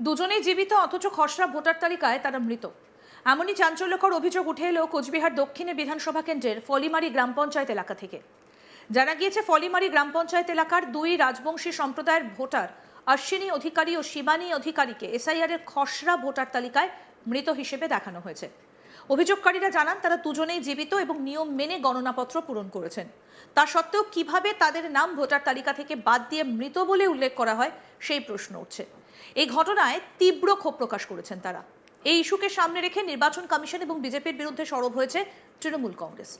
দুজনেই জীবিত, অথচ খসড়া ভোটার তালিকায় তারা মৃত। এমনই চাঞ্চল্যকর অভিযোগ উঠে এলো কোচবিহার দক্ষিণে বিধানসভা কেন্দ্রের ফলিমারি গ্রাম পঞ্চায়েত এলাকা থেকে। জানা গিয়েছে, ফলিমারি গ্রাম পঞ্চায়েত এলাকার দুই রাজবংশী সম্প্রদায়ের ভোটার অশ্বিনী অধিকারী ও শিবানী অধিকারীকে এসআইআর এর খসড়া ভোটার তালিকায় মৃত হিসেবে দেখানো হয়েছে। অভিযোগকারীরা জানান, তারা দুজনেই জীবিত এবং নিয়ম মেনে গণনাপত্র পূরণ করেছেন। তা সত্ত্বেও কীভাবে তাদের নাম ভোটার তালিকা থেকে বাদ দিয়ে মৃত বলে উল্লেখ করা হয়, সেই প্রশ্ন উঠছে। এই ঘটনায় তীব্র ক্ষোভ প্রকাশ করেছেন তারা। এই ইস্যুকে সামনে রেখে নির্বাচন কমিশন এবং বিজেপির বিরুদ্ধে সরব হয়েছে তৃণমূল কংগ্রেস।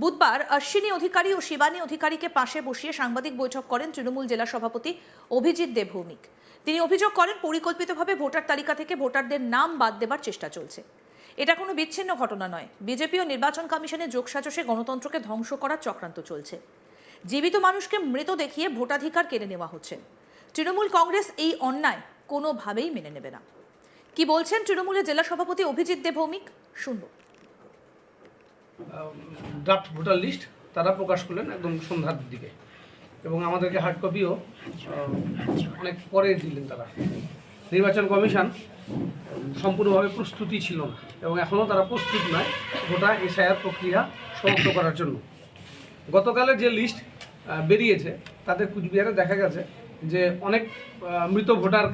বুধবার অশ্বিনী অধিকারী ও শিবানী অধিকারীকে পাশে বসিয়ে সাংবাদিক বৈঠক করেন তৃণমূল জেলা সভাপতি অভিজিৎ দেব ভৌমিক। তিনি অভিযোগ করেন, পরিকল্পিতভাবে ভোটার তালিকা থেকে ভোটারদের নাম বাদ দেবার চেষ্টা চলছে। এটা কোনো বিচ্ছিন্ন ঘটনা নয়। বিজেপি ও নির্বাচন কমিশনের যোগসাজশে গণতন্ত্রকে ধ্বংস করার চক্রান্ত চলছে। জীবিত মানুষকে মৃত দেখিয়ে ভোটাধিকার কেড়ে নেওয়া হচ্ছে। তৃণমূল কংগ্রেস এই অন্যায় কোনোভাবেই মেনে নেবে না। কি বলছেন তৃণমূলের জেলা সভাপতি অভিজিৎ দেব ভৌমিক শুনব ড্রাফট ভোটার লিস্ট তারা প্রকাশ করলেন একদম সন্ধ্যার দিকে। এবং আমাদেরকে হার্ড কপিও অনেক পরে দিলেন তারা। নির্বাচন কমিশন সম্পূর্ণভাবে প্রস্তুতি ছিল না এবং এখনও তারা প্রস্তুত নয় গোটা এসআইআর প্রক্রিয়া সমাপ্ত করার জন্য। গতকালের যে লিস্ট বেরিয়েছে, তাতে কুচবিহারে দেখা গেছে যে অনেক মৃত ভোটার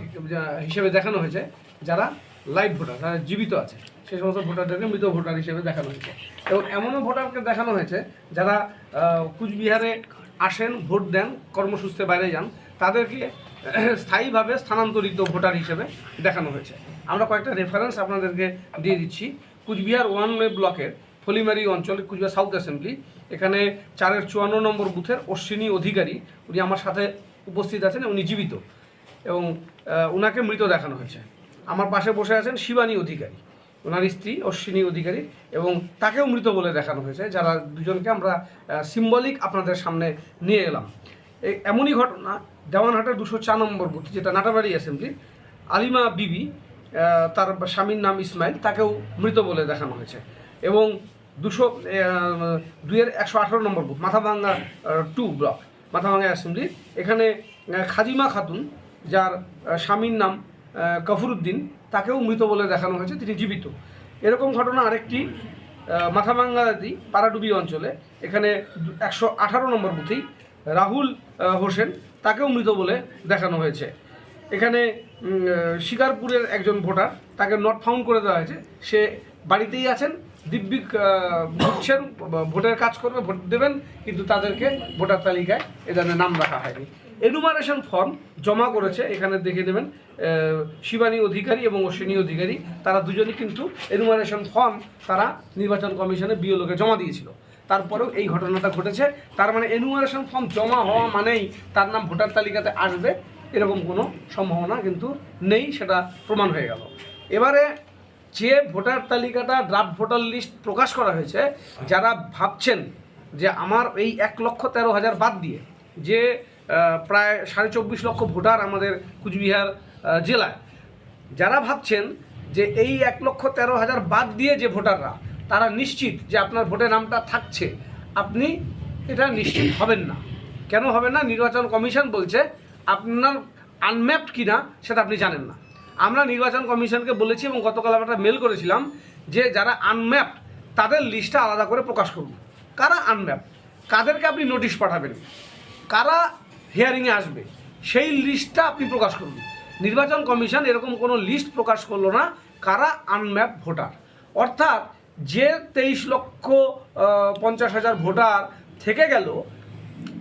হিসেবে দেখানো হয়েছে, যারা লাইভ ভোটার, যারা জীবিত আছে সেই সমস্ত ভোটারদেরকে মৃত ভোটার হিসেবে দেখানো হয়েছে। এবং এমনও ভোটারকে দেখানো হয়েছে যারা কুচবিহারে আসেন, ভোট দেন, কর্মসূচিতে বাইরে যান, তাদেরকে স্থায়ীভাবে স্থানান্তরিত ভোটার হিসেবে দেখানো হয়েছে। আমরা কয়েকটা রেফারেন্স আপনাদেরকে দিয়ে দিচ্ছি। কুচবিহার ওয়ান ওয়ে ব্লকের ফলিমারি অঞ্চল, কুচবিহার সাউথ অ্যাসেম্বলি এখানে চারের চুয়ান্ন নম্বর বুথের অশ্বিনী অধিকারী, উনি আমার সাথে উপস্থিত আছেন, উনি জীবিত এবং ওনাকে মৃত দেখানো হয়েছে। আমার পাশে বসে আছেন শিবানী অধিকারী। ওনার স্ত্রী অশ্বিনী অধিকারী এবং তাকেও মৃত বলে দেখানো হয়েছে, যারা দুজনকে আমরা সিম্বলিক আপনাদের সামনে নিয়ে এলাম। এমনই ঘটনা দেওয়ানহাটের দুশো চার নম্বর বুথ যেটা নাটাবাড়ি অ্যাসেম্বলি আলিমা বিবি তার স্বামীর নাম ইসমাইল তাকেও মৃত বলে দেখানো হয়েছে। এবং দুশো দুইয়ের একশো আঠারো number booth Mathabhanga two block Mathabhanga assembly এখানে খাজিমা খাতুন যার স্বামীর নাম আহ, গফরুদ্দিন তাকেও মৃত বলে দেখানো হয়েছে তিনি জীবিত। এরকম ঘটনা আরেকটি আহ, মাথাভাঙ্গাদি পাড়াডুবি অঞ্চলে এখানে একশো আঠারো নম্বর বুথেই রাহুল হোসেন, তাকেও মৃত বলে দেখানো হয়েছে। এখানে শিকারপুরের একজন ভোটার, তাকে নট ফাউন্ড করে দেওয়া হয়েছে। সে বাড়িতেই আছেন দিব্যি বুঝছেন ভোটের কাজ করবে, ভোট দেবেন, কিন্তু তাদেরকে ভোটার তালিকায় এ ধরনের নাম রাখা হয়নি। এনুমারেশন ফর্ম জমা করেছে, এখানে দেখে নেবেন শিবানী অধিকারী এবং অশ্বিনী অধিকারী, তারা দুজনই কিন্তু এনুমারেশন ফর্ম তারা নির্বাচন কমিশনে বিওলোকে জমা দিয়েছিল। তারপরেও এই ঘটনাটা ঘটেছে। তার মানে এনুমারেশন ফর্ম জমা হওয়া মানেই তার নাম ভোটার তালিকাতে আসবে এরকম কোনো সম্ভাবনা কিন্তু নেই সেটা প্রমাণ হয়ে গেল। এবারে যে ভোটার তালিকাটা ড্রাফট ভোটার লিস্ট প্রকাশ করা হয়েছে যারা ভাবছেন যে আমার এই এক লক্ষ তেরো হাজার বাদ দিয়ে যে প্রায় সাড়ে চব্বিশ লক্ষ ভোটার আমাদের কুচবিহার জেলায় যারা ভাবছেন যে এই এক লক্ষ তেরো হাজার বাদ দিয়ে যে ভোটাররা তারা নিশ্চিত যে আপনার ভোটের নামটা থাকছে। আপনি এটা নিশ্চিত হবেন না। কেন হবে না? নির্বাচন কমিশন বলছে আপনার আনম্যাপড কিনা সেটা আপনি জানেন না। আমরা নির্বাচন কমিশনকে বলেছি এবং গতকাল আমরা একটা মেল করেছিলাম যে যারা আনম্যাপড, তাদের লিস্টটা আলাদা করে প্রকাশ করুন। কারা আনম্যাপ কাদেরকে আপনি নোটিশ পাঠাবেন? কারা হিয়ারিংয়ে আসবে? সেই লিস্টটা আপনি প্রকাশ করুন। নির্বাচন কমিশন এরকম কোনো লিস্ট প্রকাশ করল না কারা আনম্যাপ ভোটার। অর্থাৎ যে তেইশ লক্ষ পঞ্চাশ হাজার ভোটার থেকে গেল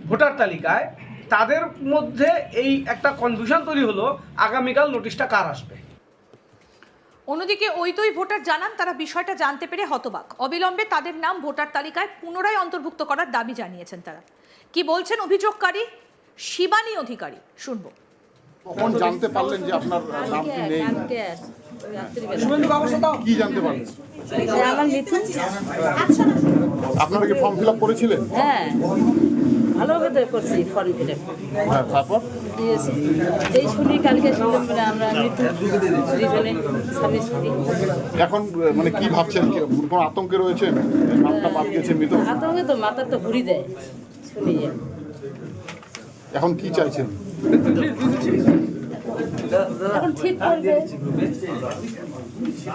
ভোটার তালিকায় তাদের মধ্যে এই একটা কনফিউশন তৈরি হলো আগামীকাল নোটিশটা কার আসবে? অন্যদিকে ওই দুই ভোটার জানান তারা বিষয়টা জানতে পেরে হতবাক। অবিলম্বে তাদের নাম ভোটার তালিকায় পুনরায় অন্তর্ভুক্ত করার দাবি জানিয়েছেন তারা। কি বলছেন অভিযোগকারী? শিবানী অধিকারী শুনব। কখন জানতে পারলেন যে আপনার নামটি নেই। কি জানতে পারলেন? আপনারা কি ফর্ম ফিল আপ করেছিলেন? হ্যাঁ। ভালোভাবে তো করছি ফর্ম ফিল হ্যাঁ তারপর? দিয়েছি। এই শুনি কালকে শুনলাম বলে আমরা দুজনে স্বামী স্ত্রী। এখন মানে কি ভাবছেন? কোন আতঙ্কে গেছে মৃত? আতঙ্কে তো মাথা তো ঘুরি দেয় শুনি। এখন কি চাইছেন?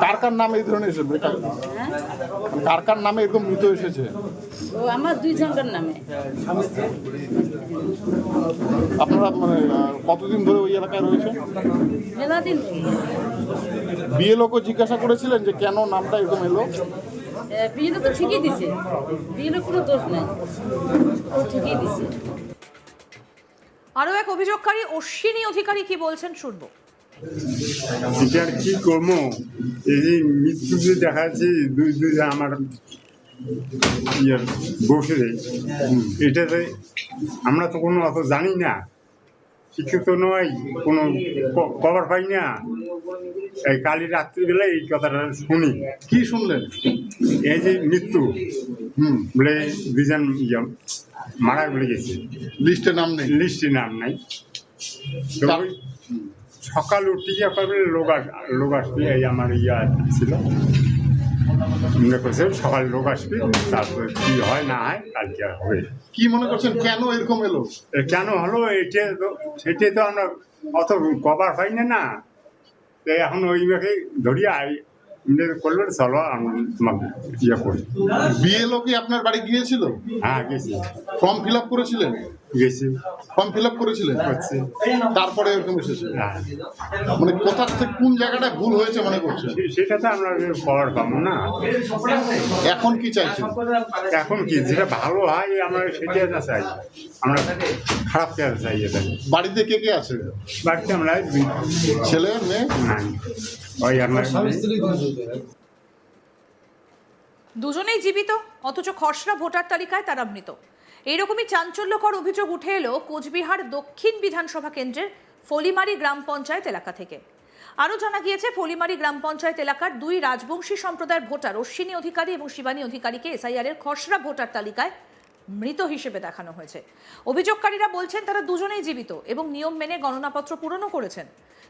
কার কার নামে এই ধরনের এসেছে কার- হ্যাঁ? কার নামে এরকম মৃত এসেছে। ও আমার দুই জনকার নামে। আপনারা মানে কতদিন ধরে ওই এলাকায় রয়েছে মেলা দিন থেকে জিজ্ঞাসা করেছিলেন যে কেন নামটা এরকম এলো? বিয়েটা তো ঠিকই দিছে। বিয়ের কোনো দোষ নাই। ও ঠিকই দিছে। আরও এক অভিযোগকারী অশ্বিনী অধিকারী কি বলছেন শুনব। এটা আর কি করব? এই যে মৃত্যু যে দেখা যাচ্ছে দুই দুই আমার ইয়ে বসে এটাতে আমরা তো কোনো অত জানি না। শিক্ষিত নয় কোনো খবর পাই না। এই কালি রাত্রিবেলায় এই কথাটা শুনি। কি শুনলেন? এই যে মৃত্যু। হুম। বলে দুজন মারা বলে গেছে। লিস্টে নাম নেই। লিস্টে নাম নাই। সকাল উঠে গিয়ে করবে লোক আস- লোক আসবে এই আমার ইয়া ছিল। মনে করছে সকাল লোক আসবে তারপর কি হয় না হয় কালকে হবে। কি মনে করছেন কেন এরকম এলো? কেন হলো এটা তো সেটাই তো আমরা অত কভার পাই না। না এখন ওই মেয়েকে ধরিয়ে করল চলো আমি তোমাকে ইয়ে করি বিএলও কি আপনার বাড়ি গিয়েছিল? হ্যাঁ গেছি। ফর্ম ফিল আপ করেছিলেন? গেছি। ফর্ম ফিল আপ করেছিলেন? হচ্ছে তারপরে এরকম এসেছে? হ্যাঁ। মানে কোথা থেকে কোন জায়গাটা ভুল হয়েছে মনে করছেন? সে- সেটা তো আমরা খবর পাবো না। এখন কি চাইছেন? এখন কি? যেটা ভালো হয় আমরা সেটা না চাই। আমরা খারাপ চাই এটা? বাড়িতে কে কে আছে? বাড়িতে আমরা ছেলে মেয়ে? দুজনেই জীবিত অথচ খসড়া ভোটার তালিকায় তারা মৃত এইরকমই চাঞ্চল্যকর অভিযোগ উঠে এলো কোচবিহার দক্ষিণ বিধানসভা কেন্দ্রের ফলিমারি গ্রাম পঞ্চায়েত এলাকা থেকে। আরও জানা গিয়েছে ফলিমারি গ্রাম পঞ্চায়েত এলাকার দুই রাজবংশী সম্প্রদায়ের ভোটার অশ্বিনী অধিকারী এবং শিবানী অধিকারীকে এসআইআর এর খসড়া ভোটার তালিকায় মৃত হিসেবে দেখানো হয়েছে। অভিযোগকারীরা বলছেন তারা দুজনেই জীবিত এবং নিয়ম মেনে গণনাপত্র পূরণও করেছেন।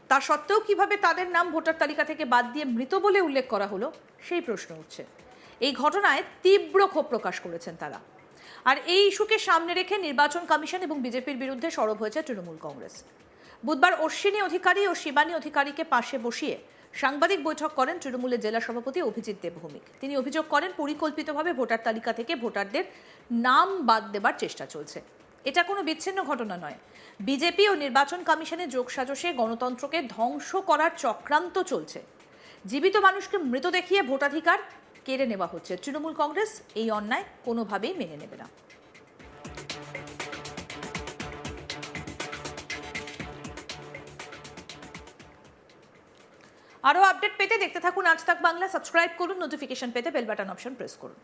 তা সত্ত্বেও কীভাবে তাদের নাম ভোটার তালিকা থেকে বাদ দিয়ে মৃত বলে উল্লেখ করা হলো, সেই প্রশ্ন উঠছে। এই ঘটনায় তীব্র ক্ষোভ প্রকাশ করেছেন তারা। আর এই ইস্যুকে সামনে রেখে নির্বাচন কমিশন এবং বিজেপির বিরুদ্ধে সরব হয়েছে তৃণমূল কংগ্রেস। বুধবার অশ্বিনী অধিকারী ও শিবানী অধিকারীকে পাশে বসিয়ে সাংবাদিক বৈঠক করেন তৃণমূলের জেলা সভাপতি অভিজিৎ দেবভৌমিক। তিনি অভিযোগ করেন, পরিকল্পিতভাবে ভোটার তালিকা থেকে ভোটারদের নাম বাদ দেবার চেষ্টা চলছে। এটা কোনো বিচ্ছিন্ন ঘটনা নয়। বিজেপি ও নির্বাচন কমিশনের যোগসাজশে গণতন্ত্রকে ধ্বংস করার চক্রান্ত চলছে। জীবিত মানুষকে মৃত দেখিয়ে ভোটাধিকার কেড়ে নেওয়া হচ্ছে। তৃণমূল কংগ্রেস এই অন্যায় কোনোভাবেই মেনে নেবে না। আরও আপডেট পেতে দেখতে থাকুন আজ তাক বাংলা। সাবস্ক্রাইব করুন, নোটিফিকেশন পেতে বেল বাটন অপশন প্রেস করুন।